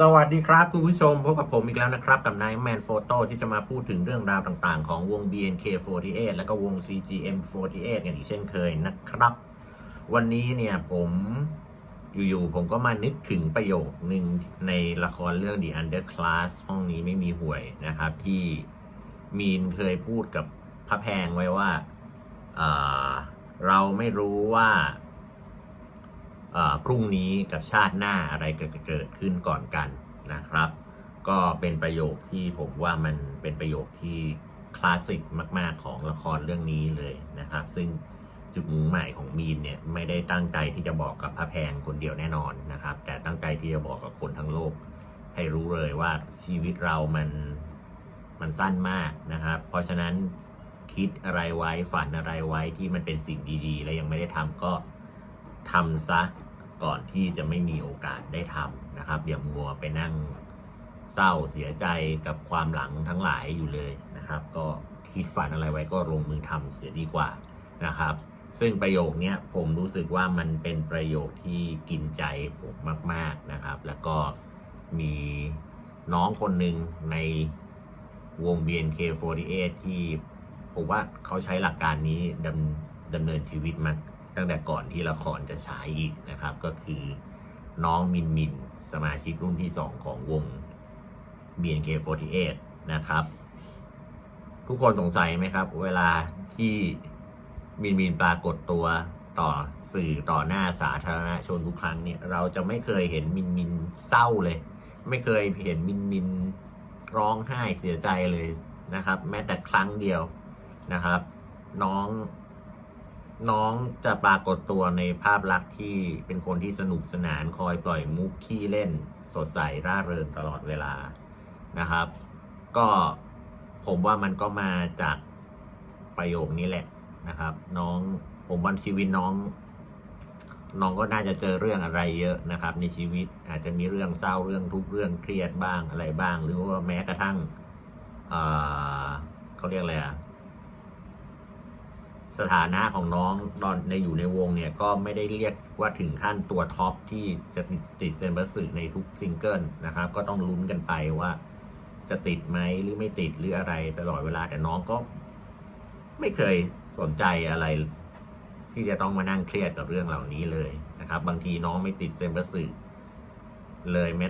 สวัสดีครับคุณผู้ชมพบกับผมอีกแล้วนะครับ กับนายแมนโฟโต้ที่จะมาพูดถึงเรื่องราวต่างๆ ของวง BNK48 และก็วง CGM48 กันอีกเช่นเคยนะครับ วันนี้เนี่ยผมอยู่ๆผมก็มานึกถึงประโยคหนึ่งในละครเรื่อง The Underclass ห้องนี้ไม่มีหวยนะครับ ที่มีนเคยพูดกับพระแพงไว้ว่าเอ่อเราไม่รู้ว่า พรุ่งนี้กับชาติหน้าอะไรจะเกิดขึ้นก่อนกันนะครับ ก็เป็นประโยคที่ผมว่ามันเป็นประโยคที่คลาสสิกมาก ๆ ของละครเรื่องนี้เลยนะครับ ซึ่งจุดมุ่งหมายของมีนเนี่ยไม่ได้ตั้งใจที่จะบอกกับพระแพงคนเดียวแน่นอนนะครับ แต่ตั้งใจที่จะบอกกับคนทั้งโลก ให้รู้เลยว่าชีวิตเรามันมันสั้นมากนะครับ เพราะฉะนั้นคิดอะไรไว้ฝันอะไรไว้ที่มันเป็นสิ่งดี ๆ และยังไม่ได้ทำก็ ทำซะก่อนที่จะไม่มีโอกาสได้ทำนะครับอย่ามัวไปนั่งเศร้าเสียใจกับความหลังทั้งหลายอยู่เลยนะครับ ก็คิดฝันอะไรไว้ก็ลงมือทำเสียดีกว่านะครับ ซึ่งประโยคนี้ผมรู้สึกว่ามันเป็นประโยคที่กินใจผมมาก ๆนะครับ แล้วก็มีน้องคนหนึ่งในวง BNK48 ที่ผมว่าเขาใช้หลักการนี้ดำดำเนินชีวิตมา ตั้งแต่ก่อนที่ละครจะฉายอีกนะครับ ก็คือน้องมินมินสมาชิกรุ่นที่ 2 ของวง BNK48 นะครับ ทุกคนสงสัยไหมครับ เวลาที่มินมินปรากฏตัวต่อสื่อต่อหน้าสาธารณชนทุกครั้งเนี่ยเราจะไม่เคยเห็นมินมินเศร้าเลย ไม่เคยเห็นมินมินร้องไห้เสียใจเลยนะครับ แม้แต่ครั้งเดียวนะครับ น้อง น้องจะปรากฏตัวในภาพลักษณ์ที่เป็นคนที่สนุกสนานคอยปล่อยมุกขี้เล่น สดใสร่าเริงตลอดเวลานะครับ ก็ผมว่ามันก็มาจากประโยคนี้แหละนะครับ น้องผมวันชีวิตน้อง น้องก็น่าจะเจอเรื่องอะไรเยอะนะครับ ในชีวิตอาจจะมีเรื่องเศร้าเรื่องทุกข์เรื่องเครียดบ้างอะไรบ้าง หรือว่าแม้กระทั่งเเขาเรียกอะไรอะ สถานะของน้องตอนในอยู่ในวงเนี่ยก็ไม่ได้เรียกว่าถึงขั้นตัวท็อปที่จะติดติดเซนบัสสึในทุกซิงเกิลนะครับ ก็ต้องลุ้นกันไปว่า จะติดไหมหรือไม่ติดหรืออะไรตลอดเวลาแต่น้องก็ ไม่เคยสนใจอะไร ที่จะต้องมานั่งเครียดกับเรื่องเหล่านี้เลยนะครับ บางทีน้องไม่ติดเซนบัสสึเลยแม้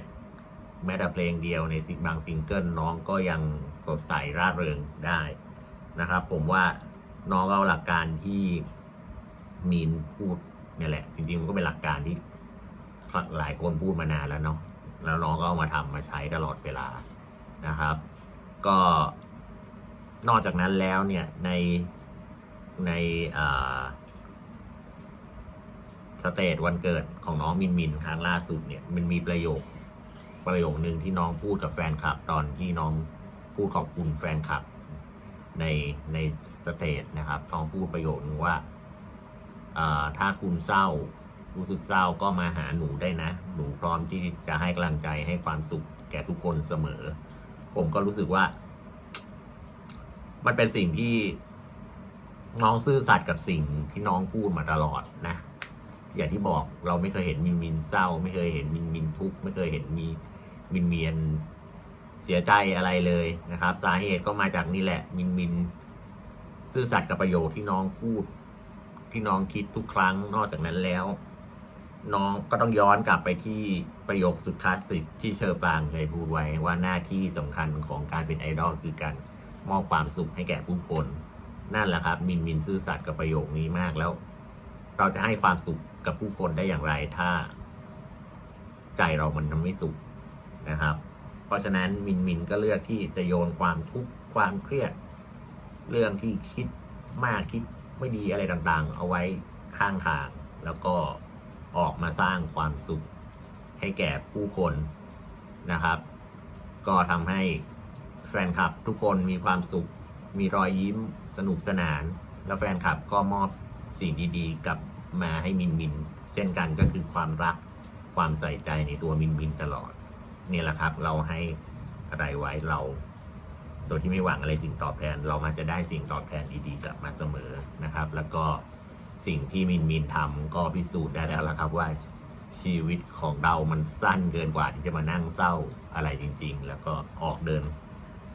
แม้แต่เพลงเดียวในสิบางซิงเกิลน้องก็ยังสดใสร่าเริงได้นะครับ ผมว่า น้องเอาหลักการที่มีนพูดเนี่ยแหละ จริงๆมันก็เป็นหลักการที่หลายคนพูดมานานแล้วเนาะแล้วน้องก็เอามาทำมาใช้ตลอดเวลานะครับ ก็นอกจากนั้นแล้วเนี่ยในในสเตจวันเกิดของน้องมินมินครั้งล่าสุดเนี่ยมันมีประโยคประโยคหนึ่งที่น้องพูดกับแฟนคลับ ตอนที่น้องพูดขอบคุณแฟนคลับ ในในสเตจนะครับต้องพูดประโยคนึงว่าถ้าคุณเศร้ารู้สึกเศร้าก็มาหาหนูได้นะ หนูพร้อมที่จะให้กำลังใจให้ความสุขแก่ทุกคนเสมอ ผมก็รู้สึกว่า มันเป็นสิ่งที่น้องซื่อสัตย์กับสิ่งที่น้องพูดมาตลอดนะ อย่างที่บอกเราไม่เคยเห็นมินมินเศร้า ไม่เคยเห็นมินมินทุกข์ไม่เคยเห็นมีมินเมียน เสียใจอะไรเลยนะครับ สาเหตุก็มาจากนี่แหละ มินมิน ซื่อสัตย์กับประโยคที่น้องพูด ที่น้องคิดทุกครั้งนอกจากนั้นแล้ว น้องก็ต้องย้อนกลับไปที่ประโยคสุดคลาสสิกที่เชอร์ปางเคยพูดไว้ว่าหน้าที่สำคัญของการเป็นไอดอลคือการมอบความสุขให้แก่ผู้คนนั่นแหละครับ มินมินซื่อสัตย์กับประโยคนี้มากแล้ว เราจะให้ความสุขกับผู้คนได้อย่างไรถ้า ใจเรามันไม่สุขนะครับ เพราะฉะนั้นมินมินก็เลือกที่จะโยนความทุกข์ความเครียด เรื่องที่คิดมากคิดไม่ดีอะไรต่างๆ เอาไว้ข้างทาง แล้วก็ออกมาสร้างความสุขให้แก่ผู้คนนะครับ ก็ทำให้แฟนคลับทุกคนมีความสุข มีรอยยิ้มสนุกสนาน แล้วแฟนคลับก็มอบสิ่งดีๆ กลับมาให้มินมิน เช่นกันก็คือความรักความใส่ใจในตัวมินมินตลอด นี่แหละครับ เราให้อะไรไว้เรา โดยที่ไม่หวังอะไรสิ่งตอบแทน เรามาจะได้สิ่งตอบแทนดีๆกลับมาเสมอนะครับ แล้วก็สิ่งที่มินมินทำก็พิสูจน์ได้แล้วละครับว่าชีวิตของเรามันสั้นเกินกว่าที่จะมานั่งเศร้าอะไรจริง ๆ แล้วก็ออกเดิน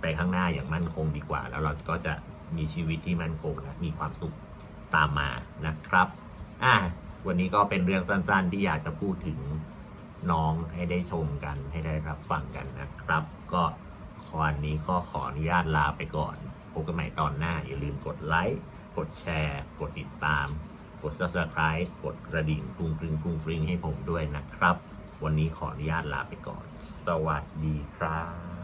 ไปข้างหน้าอย่างมั่นคงดีกว่า แล้วเราก็จะมีชีวิตที่มั่นคงและมีความสุขตามมานะครับ อะวันนี้ก็เป็นเรื่องสั้น ๆ ที่อยากจะพูดถึง น้องให้ได้ชมกันให้ได้รับฟังกันนะครับ ก็วันนี้ก็ขออนุญาตลาไปก่อนพบกันใหม่ตอนหน้า อย่าลืมกดไลค์กดแชร์ กดติดตาม กด subscribe กดกระดิ่งกรุงกริงกรุงกริงให้ผมด้วยนะครับ วันนี้ขออนุญาตลาไปก่อน สวัสดีครับ